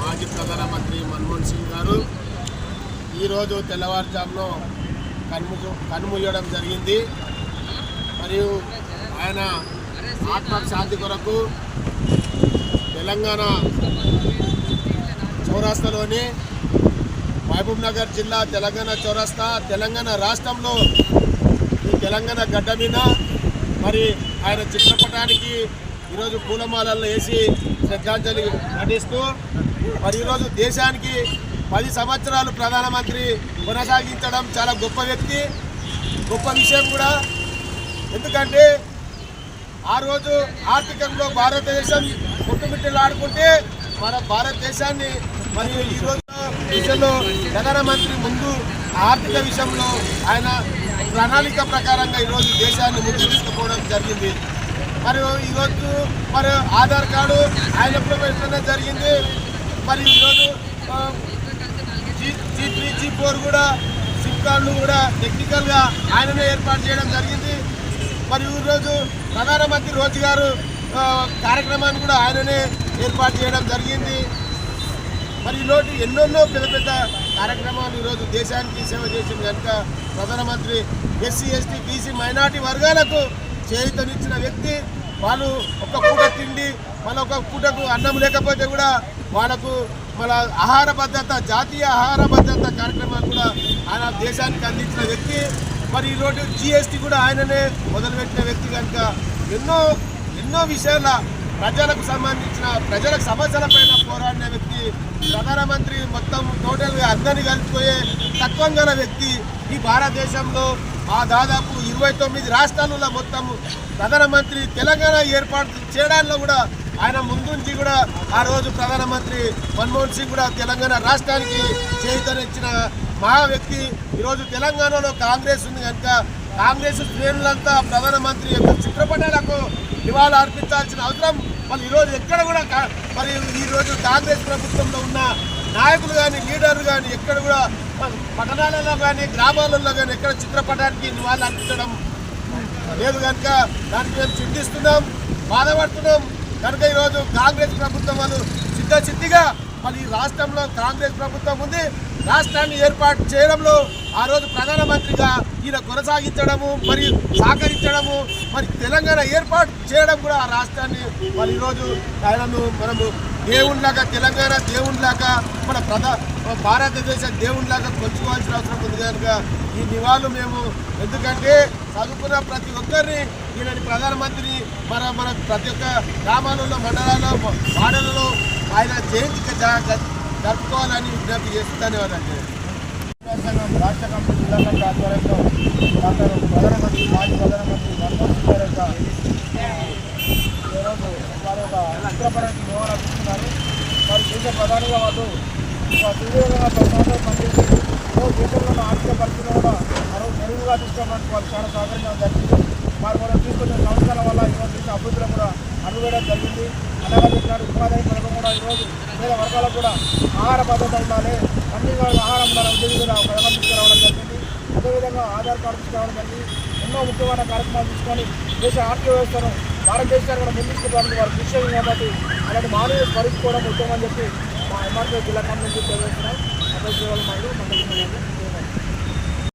మాజీ ప్రధానమంత్రి మన్మోహన్ సింగ్ గారు ఈరోజు తెల్లవారుజాములో కన్ము కన్నుమూయడం జరిగింది. మరియు ఆయన ఆత్మశాంతి కొరకు తెలంగాణ చౌరాస్తాలోని మహబూబ్ నగర్ జిల్లా తెలంగాణ చౌరస్తా తెలంగాణ రాష్ట్రంలో ఈ తెలంగాణ గడ్డ మీద మరి ఆయన చిత్రపటానికి ఈరోజు పూలమాలల్లో వేసి శ్రద్ధాంజలి నటిస్తూ మరి ఈరోజు దేశానికి పది సంవత్సరాలు ప్రధానమంత్రి కొనసాగించడం చాలా గొప్ప వ్యక్తి గొప్ప విషయం కూడా. ఎందుకంటే ఆ రోజు ఆర్థికంలో భారతదేశం కొట్టుమిట్టలాడుకుంటే మన భారతదేశాన్ని మరియు ఈ రోజు విషయంలో ప్రధానమంత్రి ముందు ఆర్థిక విషయంలో ఆయన ప్రణాళిక ప్రకారంగా ఈరోజు దేశాన్ని ముందు తీసుకుపోవడం జరిగింది. మరియు ఈరోజు మరి ఆధార్ కార్డు ఆయన పెట్టడం జరిగింది. మరి ఈరోజు G G three G four కూడా సిమ్ కార్డులు కూడా టెక్నికల్గా ఆయననే ఏర్పాటు చేయడం జరిగింది. మరియు ఈరోజు ప్రధానమంత్రి రోజుగారు కార్యక్రమాన్ని కూడా ఆయననే ఏర్పాటు చేయడం జరిగింది. మరి ఈరోజు ఎన్నెన్నో పెద్ద పెద్ద కార్యక్రమాలు ఈరోజు దేశానికి సేవ చేసిన కనుక ప్రధానమంత్రి ఎస్సీ ఎస్టీ బీసీ మైనార్టీ వర్గాలకు చేయుతనిచ్చిన వ్యక్తి వాళ్ళు ఒక పూట తిండి వాళ్ళ ఒక పూటకు అన్నం లేకపోతే కూడా వాళ్ళకు మన ఆహార భద్రత జాతీయ ఆహార భద్రత కార్యక్రమాలు కూడా ఆయన దేశానికి అందించిన వ్యక్తి. మరి ఈరోజు జిఎస్టీ కూడా ఆయననే మొదలుపెట్టిన వ్యక్తి కనుక ఎన్నో ఎన్నో విషయాల ప్రజలకు సంబంధించిన ప్రజలకు సమస్యల పైన పోరాడిన వ్యక్తి ప్రధానమంత్రి మొత్తం టోటల్గా అందరినీ కలిసిపోయే తత్వం గల వ్యక్తి ఈ భారతదేశంలో ఆ దాదాపు ఇరవై తొమ్మిది రాష్ట్రాలలో మొత్తం ప్రధానమంత్రి తెలంగాణ ఏర్పాటు చేయడంలో కూడా ఆయన ముందుంచి కూడా ఆ రోజు ప్రధానమంత్రి మన్మోహన్ సింగ్ కూడా తెలంగాణ రాష్ట్రానికి చేతనిచ్చిన మహా వ్యక్తి ఈరోజు తెలంగాణలో కాంగ్రెస్ ఉంది కనుక కాంగ్రెస్ శ్రేణులంతా ప్రధానమంత్రి యొక్క చిత్రపటాలకు నివాళులు అర్పించాల్సిన అవసరం. మరి ఈరోజు ఎక్కడ కూడా మరి ఈరోజు కాంగ్రెస్ ప్రభుత్వంలో ఉన్న నాయకులు కానీ లీడర్లు కానీ ఎక్కడ కూడా పట్టణాలలో కానీ గ్రామాలలో కానీ ఎక్కడ చిత్రపటానికి నివాళులు అర్పించడం లేదు కనుక దానికి మేము చింతిస్తున్నాం బాధపడుతున్నాం. కనుక ఈరోజు కాంగ్రెస్ ప్రభుత్వం వాళ్ళు సిద్ధ సిద్ధిగా మరి ఈ రాష్ట్రంలో కాంగ్రెస్ ప్రభుత్వం ఉంది. రాష్ట్రాన్ని ఏర్పాటు చేయడంలో ఆ రోజు ప్రధానమంత్రిగా ఈయన కొనసాగించడము మరియు సహకరించడము మరి తెలంగాణ ఏర్పాటు చేయడం కూడా ఆ రాష్ట్రాన్ని మరి ఈరోజు ఆయనను మనము దేవునిలాగా తెలంగాణ దేవునిలాగా మన ప్రధా భారతదేశ దేవునిలాగా కొలుచుకోవాల్సిన అవసరం ఉంది కనుక ఈ నివాళులు మేము ఎందుకంటే చదువుకున్న ప్రతి ఒక్కరిని ఈయనని ప్రధానమంత్రి మన మన ప్రతి ఒక్క గ్రామాలలో మండలాల్లో వాడలలో ఆయన జయంతి జరుపుకోవాలని విజ్ఞప్తి చేస్తూ ధన్యవాదాలు. రాష్ట్ర కమిటీ జిల్లా కమిటీ ఆధ్వర్యంలో డాక్టర్ ప్రధానమంత్రి మాజీ ప్రధానమంత్రి మన్మోహన్ సింగ్ గారి యొక్క వారి నివారణ చిత్రపటానికి వారు దేశ ప్రధానిగా వాళ్ళు ఒక సుదీర్ఘంగా పనిచేసి దేశంలో ఉన్న ఆర్థిక పరిస్థితులు కూడా మరో మెరుగుగా తీసుకోవడానికి వాళ్ళు చాలా సహకరించడం జరిగింది. వారు మనం తీసుకొచ్చిన సంవత్సరాల వల్ల ఈరోజు దేశ అభివృద్ధిలో కూడా అడుగువేయడం జరిగింది. అలాగే చెప్పినారు ఉపాధి పథకం కూడా ఈరోజు పేద వర్గాలకు కూడా ఆహార భద్రత ఉండాలి. అన్ని వాళ్ళ ఆహారం ఉండాలి. ఉద్యోగి పథకం తీసుకురావడం జరిగింది. అదేవిధంగా ఆధార్ కార్డు తీసుకురావడం జరిగింది. ఎన్నో ముఖ్యమైన కార్యక్రమాలు తీసుకొని దేశ ఆర్థిక వ్యవస్థను భారతదేశాన్ని కూడా ముందుకు వారు కృషి అయింది కాబట్టి అలాంటి మానవ స్మరించుకోవడం ఉత్తమం అని చెప్పి మా ఎంఆర్పీ జిల్లా కమిటీ తెలియజేస్తున్నాం. అదే వాళ్ళు మరియు మండలి